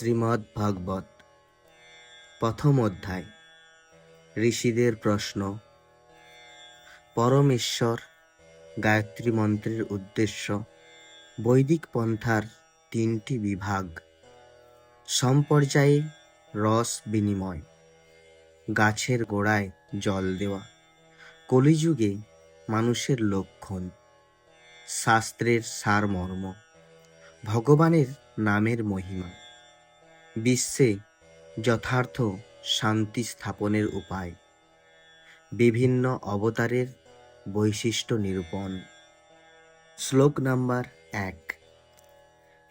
শ্রীমদ্ ভাগবত, প্রথম অধ্যায়, ঋষিদের প্রশ্ন। পরমেশ্বর গায়ত্রী মন্ত্রের উদ্দেশ্য, বৈদিক পন্থার তিনটি বিভাগ। সম্পর্যায়ে রস বিনিময়, গাছের গোড়ায় জল দেওয়া, কলিযুগে মানুষের লক্ষণ, শাস্ত্রের সারমর্ম, ভগবানের নামের মহিমা। বিশ্বে যথার্থ শান্তি স্থাপনের উপায়। বিভিন্ন অবতারের বৈশিষ্ট্য নিরূপণ। শ্লোক নাম্বার এক।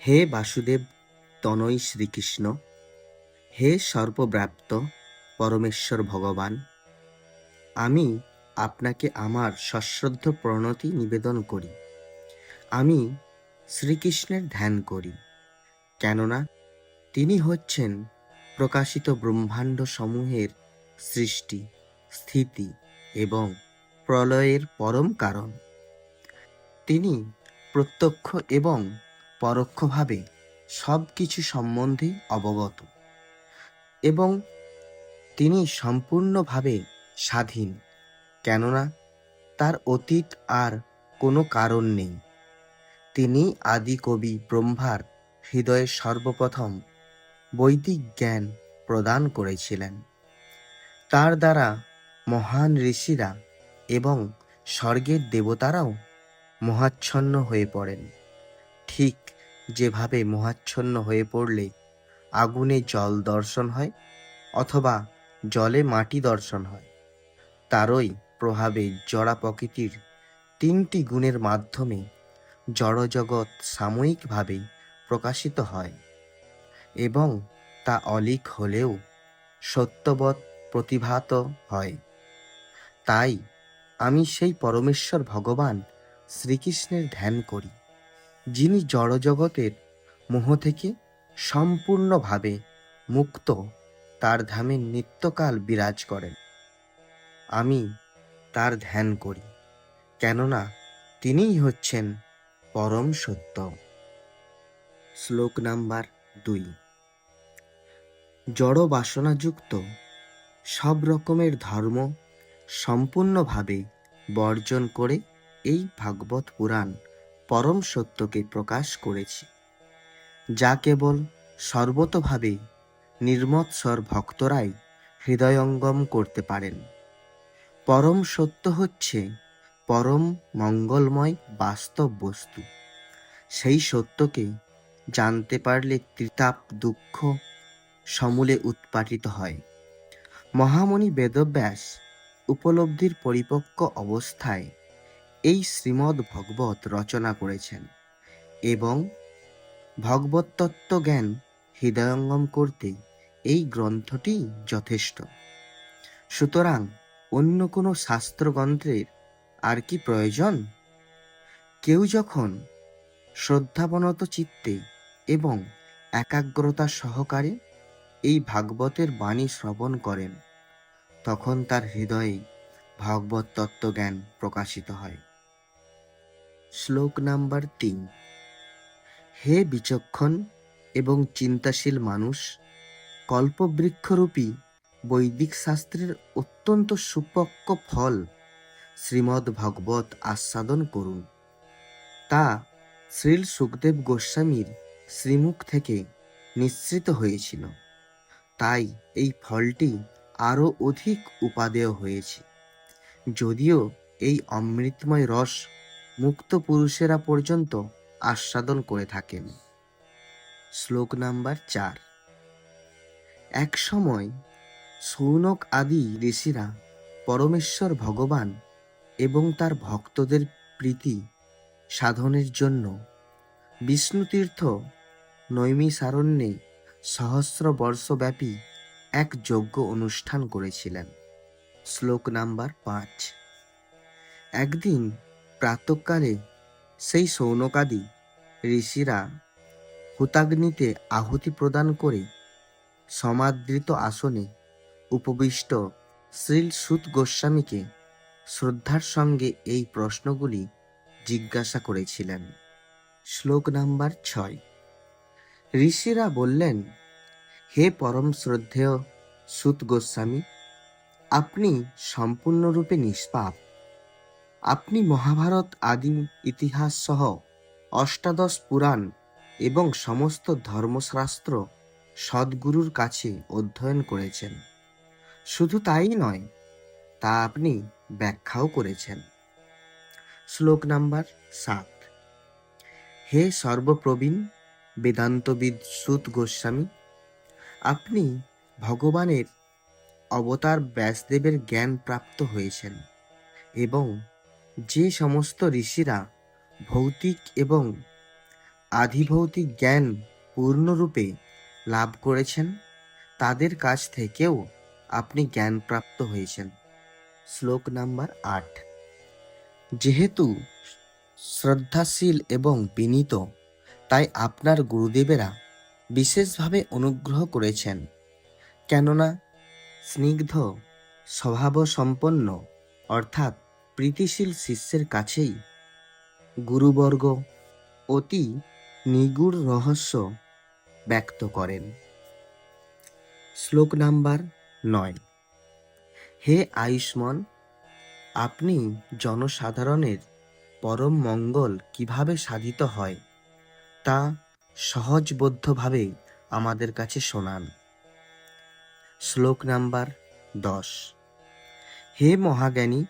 হে বাসুদেব, তনয় শ্রীকৃষ্ণ। হে সর্বব্যাপ্ত পরমেশ্বর ভগবান। আমি আপনাকে আমার সশ্রদ্ধ প্রণতি নিবেদন করি। আমি শ্রীকৃষ্ণের ধ্যান করি। কেননা তিনি হচ্ছেন প্রকাশিত ব্রহ্মাণ্ড সমূহের সৃষ্টি, স্থিতি এবং প্রলয়ের পরম কারণ। তিনি প্রত্যক্ষ এবং পরোক্ষভাবে সব কিছু সম্বন্ধে অবগত এবং তিনি সম্পূর্ণভাবে স্বাধীন, কেননা তার অতীত আর কোনো কারণ নেই। তিনি আদি কবি ব্রহ্মার হৃদয়ে সর্বপ্রথম বৈদিক জ্ঞান প্রদান করেছিলেন। তার দ্বারা মহান ঋষিরা এবং স্বর্গের দেবতারাও মহাচ্ছন্ন হয়ে পড়েন। ঠিক যেভাবে মহাচ্ছন্ন হয়ে পড়লে আগুনে জল দর্শন হয় অথবা জলে মাটি দর্শন হয়, তারই প্রভাবে জড়া প্রকৃতির তিনটি গুণের মাধ্যমে জড়জগৎ সাময়িকভাবে প্রকাশিত হয়। এবং তা অলিক হলেও সত্যবৎ প্রতিভাত হয়। তাই আমি সেই পরমেশ্বর ভগবান শ্রীকৃষ্ণের ধ্যান করি, যিনি জড়জগতের মোহ থেকে সম্পূর্ণভাবে মুক্ত, তার ধামে নিত্যকাল বিরাজ করেন। আমি তার ধ্যান করি, কেননা তিনিই হচ্ছেন পরম সত্য। শ্লোক নাম্বার দুই। জড় বাসনাযুক্ত সব রকমের ধর্ম সম্পূর্ণভাবে বর্জন করে এই ভাগবত পুরাণ পরম সত্যকে প্রকাশ করেছি। যা কেবল সর্বতভাবে নির্মৎসর ভক্তরাই হৃদয়ঙ্গম করতে পারেন। পরম সত্য হচ্ছে পরম মঙ্গলময় বাস্তব বস্তু। সেই সত্যকে জানতে পারলে ত্রিতাপ, দুঃখ সমূলে উৎপাটিত হয়। মহামণি বেদব্যাস উপলব্ধির পরিপক্ক অবস্থায় এই শ্রীমদ্ ভগবত রচনা করেছেন এবং ভগবত তত্ত্ব জ্ঞান হৃদয়ঙ্গম করতে এই গ্রন্থটি যথেষ্ট। সুতরাং অন্য কোনো শাস্ত্রগ্রন্থের আর কি প্রয়োজন? কেউ যখন শ্রদ্ধাবনত চিত্তে এবং একাগ্রতা সহকারে এই ভাগবতের বাণী শ্রবণ করেন, তখন তার হৃদয়ে ভাগবত তত্ত্বজ্ঞান প্রকাশিত হয়। শ্লোক নাম্বার তিন। হে বিচক্ষণ এবং চিন্তাশীল মানুষ, কল্পবৃক্ষরূপী বৈদিক শাস্ত্রের অত্যন্ত সুপক্ক ফল শ্রীমদ্ ভগবত আস্বাদন করুন। তা শ্রীল সুখদেব গোস্বামীর শ্রীমুখ থেকে নিঃসৃত হয়েছিল। তাই এই ফলটি আরও অধিক উপাদেয় হয়েছে। যদিও এই অমৃতময় রস মুক্ত পুরুষেরা পর্যন্ত আস্বাদন করে থাকেন। শ্লোক নাম্বার চার। এক সময় সৌনক আদি ঋষিরা পরমেশ্বর ভগবান এবং তার ভক্তদের প্রীতি সাধনের জন্য বিষ্ণুতীর্থ নৈমিসারণ্যে সহস্র বর্ষব্যাপী এক যজ্ঞ অনুষ্ঠান করেছিলেন। শ্লোক নাম্বার পাঁচ। একদিন প্রাতকালে সেই সৌনকাদি ঋষিরা হুতাগ্নিতে আহুতি প্রদান করে সমাদৃত আসনে উপবিষ্ট শ্রীল সুত গোস্বামীকে শ্রদ্ধার সঙ্গে এই প্রশ্নগুলি জিজ্ঞাসা করেছিলেন। শ্লোক নাম্বার ছয়। ঋষিরা বললেন, হে পরম শ্রদ্ধেয় সুত গোস্বামী, আপনি সম্পূর্ণরূপে নিষ্পাপ। আপনি মহাভারত আদি ইতিহাস সহ অষ্টাদশ পুরাণ এবং সমস্ত ধর্মশাস্ত্র সদ্গুরুর কাছে অধ্যয়ন করেছেন। শুধু তাই নয়, তা আপনি ব্যাখ্যাও করেছেন। শ্লোক নাম্বার সাত। হে সর্বপ্রবীণ বেদান্তবিদ সুত গোস্বামী, আপনি ভগবানের অবতার ব্যাসদেবের জ্ঞান প্রাপ্ত হয়েছেন এবং যে সমস্ত ঋষিরা ভৌতিক এবং আধিভৌতিক জ্ঞান পূর্ণরূপে লাভ করেছেন, তাদের কাছ থেকেও আপনি জ্ঞান প্রাপ্ত হয়েছেন। শ্লোক নাম্বার আট। যেহেতু শ্রদ্ধাশীল এবং বিনীত তাই আপনার গুরুদেবেরা বিশেষভাবে অনুগ্রহ করেছেন। কেননা স্নিগ্ধ, স্বভাবসম্পন্ন, অর্থাৎ প্রীতিশীল শিষ্যের কাছেই গুরুবর্গ অতি নিগুড় রহস্য ব্যক্ত করেন। শ্লোক নাম্বার নয়। হে আয়ুষ্মান, আপনি জনসাধারণের পরম মঙ্গল কীভাবে সাধিত হয়? তা সহজবোধ্যভাবে আমাদের কাছে শোনান। শ্লোক নাম্বার দশ। হে মহাজ্ঞানী,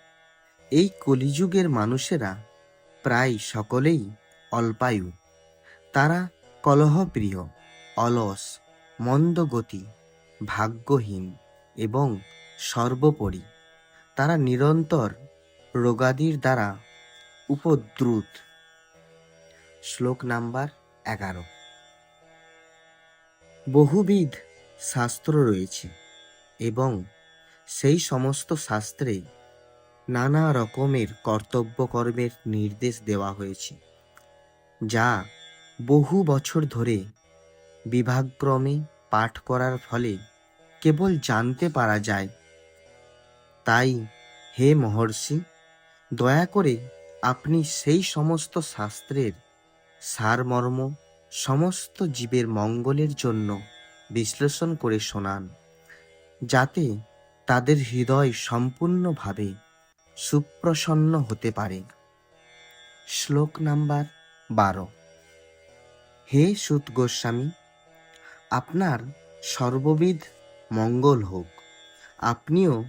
এই কলিযুগের মানুষেরা প্রায় সকলেই অল্পায়ু। তারা কলহপ্রিয়, অলস, মন্দগতি, ভাগ্যহীন এবং সর্বোপরি। তারা নিরন্তর রোগাদির দ্বারা উপদ্রুত। শ্লোক নাম্বার এগারো। বহুবিধ শাস্ত্র রয়েছে এবং সেই সমস্ত শাস্ত্রে নানা রকমের কর্তব্য কর্মের নির্দেশ দেওয়া হয়েছে, যা বহু বছর ধরে বিভাগক্রমে পাঠ করার ফলে কেবল জানতে পারা যায়। তাই হে মহর্ষি, দয়া করে আপনি সেই সমস্ত শাস্ত্রের সারমর্ম সমস্ত জীবের মঙ্গলের জন্য বিশ্লেষণ করে শোনান, যাতে তাদের হৃদয় সম্পূর্ণভাবে সুপ্রসন্ন হতে পারে। শ্লোক নাম্বার বারো। হে সুত গোস্বামী, আপনার সর্ববিধ মঙ্গল হোক। আপনিও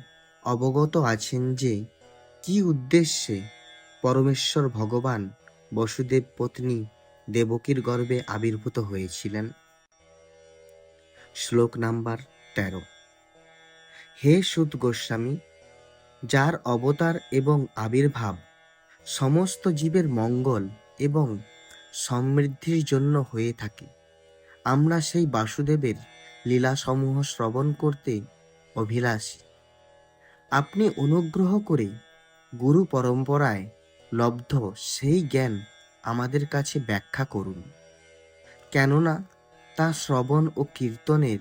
অবগত আছেন যে কি উদ্দেশ্যে পরমেশ্বর ভগবান বসুদেব পত্নী দেবকীর গর্ভে আবির্ভূত হয়েছিলেন। শ্লোক নাম্বার তেরো। হে সুদ গোস্বামী, যার অবতার এবং আবির্ভাব সমস্ত জীবের মঙ্গল এবং সমৃদ্ধির জন্য হয়ে থাকে, আমরা সেই বাসুদেবের লীলাসমূহ শ্রবণ করতে অভিলাষী। আপনি অনুগ্রহ করে গুরু পরম্পরায় লব্ধ সেই জ্ঞান আমাদের কাছে ব্যাখ্যা করুন। কেননা তা শ্রবণ ও কীর্তনের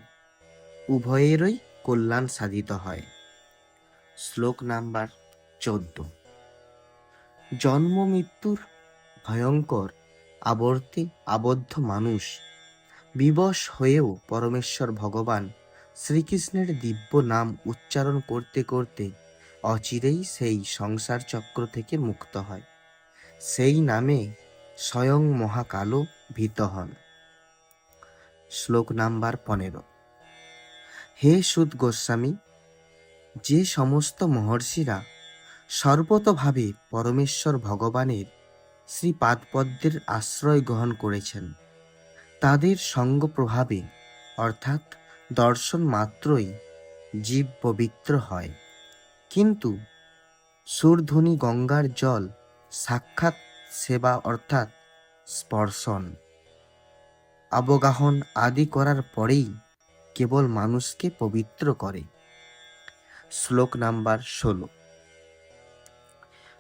উভয়েরই কল্যাণ সাধিত হয়। শ্লোক নাম্বার চোদ্দ। জন্ম মৃত্যুর ভয়ঙ্কর আবর্তে আবদ্ধ মানুষ বিবশ হয়েও পরমেশ্বর ভগবান শ্রীকৃষ্ণের দিব্য নাম উচ্চারণ করতে করতে অচিরেই সেই সংসার চক্র থেকে মুক্ত হয়। সেই নামে স্বয়ং মহাকালও ভীত হন। শ্লোক নাম্বার পনেরো। হে সুদ গোস্বামী, যে সমস্ত মহর্ষিরা সর্বতভাবে পরমেশ্বর ভগবানের শ্রীপাদপদ্মের আশ্রয় গ্রহণ করেছেন, তাদের সঙ্গ প্রভাবে অর্থাৎ দর্শন মাত্রই জীব পবিত্র হয়। কিন্তু সুরধ্বনি গঙ্গার জল সাক্ষাৎ সেবা অর্থাৎ স্পর্শন। অবগাহন আদি করার পরেই কেবল মানুষকে পবিত্র করে। শ্লোক নাম্বার ষোলো।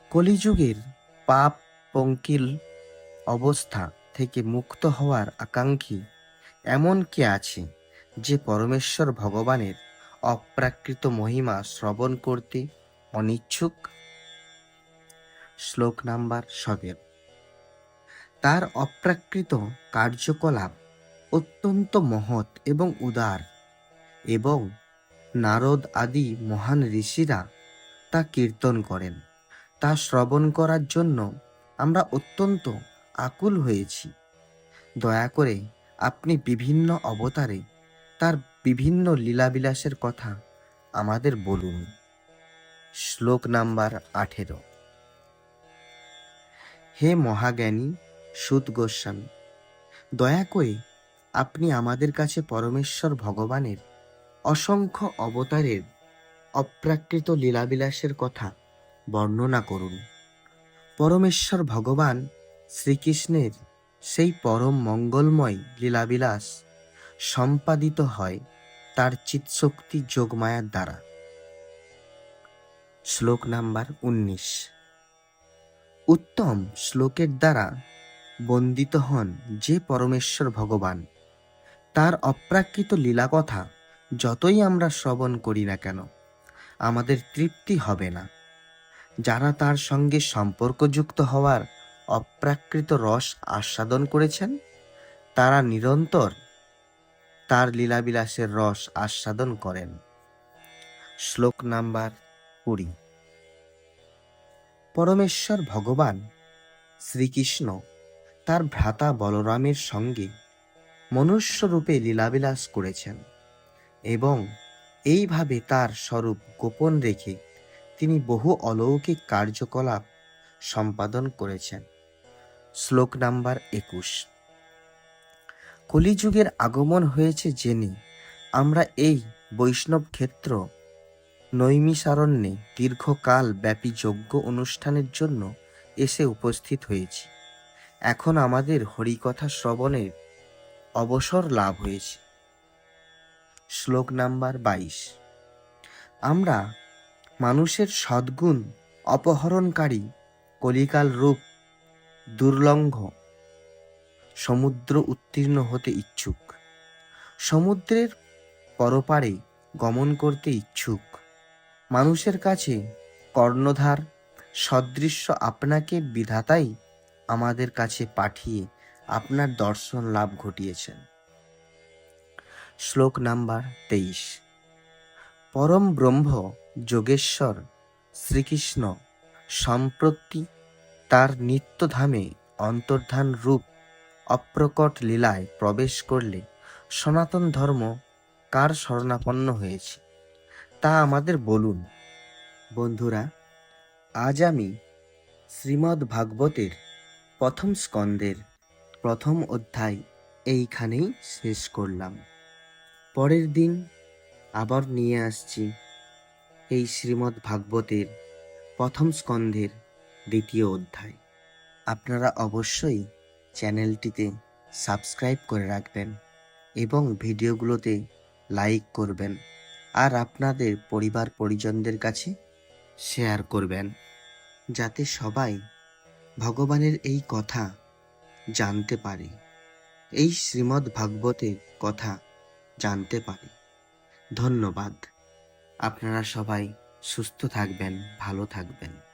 কলিযুগের পাপ পঙ্কিল অবস্থা থেকে মুক্ত হওয়ার আকাঙ্ক্ষী এমন কে আছে যে পরমেশ্বর ভগবানের অপ্রাকৃত মহিমা শ্রবণ করতে অনিচ্ছুক? শ্লোক নাম্বার সতেরো তার অপ্রাকৃত কার্যকলাপ অত্যন্ত মহৎ এবং উদার এবং নারদ আদি মহান ঋষিরা তা কীর্তন করেন। তা শ্রবণ করার জন্য আমরা অত্যন্ত আকুল হয়েছি। দয়া করে আপনি বিভিন্ন অবতারে তার বিভিন্ন লীলাবিলাসের কথা আমাদের বলুন। শ্লোক নাম্বার আঠেরো। হে মহাজ্ঞানী সুদ গোস্বামী, দয়া করে আপনি আমাদের কাছে পরমেশ্বর ভগবানের অসংখ্য অবতারের অপ্রাকৃত লীলাবিলাসের কথা বর্ণনা করুন। পরমেশ্বর ভগবান শ্রীকৃষ্ণের সেই পরম মঙ্গলময় লীলাবিলাস সম্পাদিত হয় তার চিৎশক্তি যোগমায়ার দ্বারা। শ্লোক নাম্বার উনিশ। উত্তম শ্লোকের দ্বারা বন্দিত হন যে পরমেশ্বর ভগবান। তার অপ্রাকৃত লীলা কথা যতই আমরা শ্রবণ করি না কেন, আমাদের তৃপ্তি হবে না। যারা তার সঙ্গে সম্পর্কযুক্ত হওয়ার অপ্রাকৃত রস আস্বাদন করেছেন, তারা নিরন্তর তার লীলাবিলাসের রস আস্বাদন করেন। শ্লোক নাম্বার কুড়ি। পরমেশ্বর ভগবান শ্রীকৃষ্ণ তার ভ্রাতা বলরামের সঙ্গে মনুষ্যরূপে লীলাবিলাস করেছেন এবং এইভাবে তার স্বরূপ গোপন রেখে তিনি বহু অলৌকিক কার্যকলাপ সম্পাদন করেছেন। শ্লোক নাম্বার একুশ। কলিযুগের আগমন হয়েছে জেনে আমরা এই বৈষ্ণব ক্ষেত্র নৈমিষারণ্যে দীর্ঘকাল ব্যাপী যজ্ঞ অনুষ্ঠানের জন্য এসে উপস্থিত হয়েছি। এখন আমাদের হরিকথা শ্রবণের অবসর লাভ হয়েছে। শ্লোক নাম্বার বাইশ। আমরা মানুষের সদ্গুণ অপহরণকারী কলিকাল রূপ দুর্লঙ্ঘ সমুদ্র উত্তীর্ণ হতে ইচ্ছুক। সমুদ্রের পরপারে গমন করতে ইচ্ছুক। মানুষের কাছে কর্ণধার, সদৃশ্য আপনাকে বিধাতাই আমাদের কাছে পাঠিয়ে আপনার দর্শন লাভ ঘটিয়েছেন। শ্লোক নাম্বার তেইশ। পরম ব্রহ্ম যোগেশ্বর শ্রীকৃষ্ণ সম্প্রতি তার নিত্যধামে অন্তর্ধান রূপ অপ্রকট লীলায় প্রবেশ করলে সনাতন ধর্ম কার শরণাপন্ন হয়েছে? তা আমাদের বলুন। বন্ধুরা, আজ আমি শ্রীমদ্ ভাগবতের প্রথম স্কন্দের প্রথম অধ্যায় এইখানেই শেষ করলাম। পরের দিন আবার নিয়ে আসছি এই শ্রীমদ্ ভাগবতের প্রথম স্কন্ধের দ্বিতীয় অধ্যায়। আপনারা অবশ্যই চ্যানেলটিতে সাবস্ক্রাইব করে রাখবেন এবং ভিডিওগুলোতে লাইক করবেন। আর আপনাদের পরিবার পরিজনদের কাছে শেয়ার করবেন, যাতে সবাই ভগবানের এই কথা জানতে পারে, এই শ্রীমদ্ ভাগবতের কথা জানতে পারে। ধন্যবাদ। আপনারা সবাই সুস্থ থাকবেন, ভালো থাকবেন।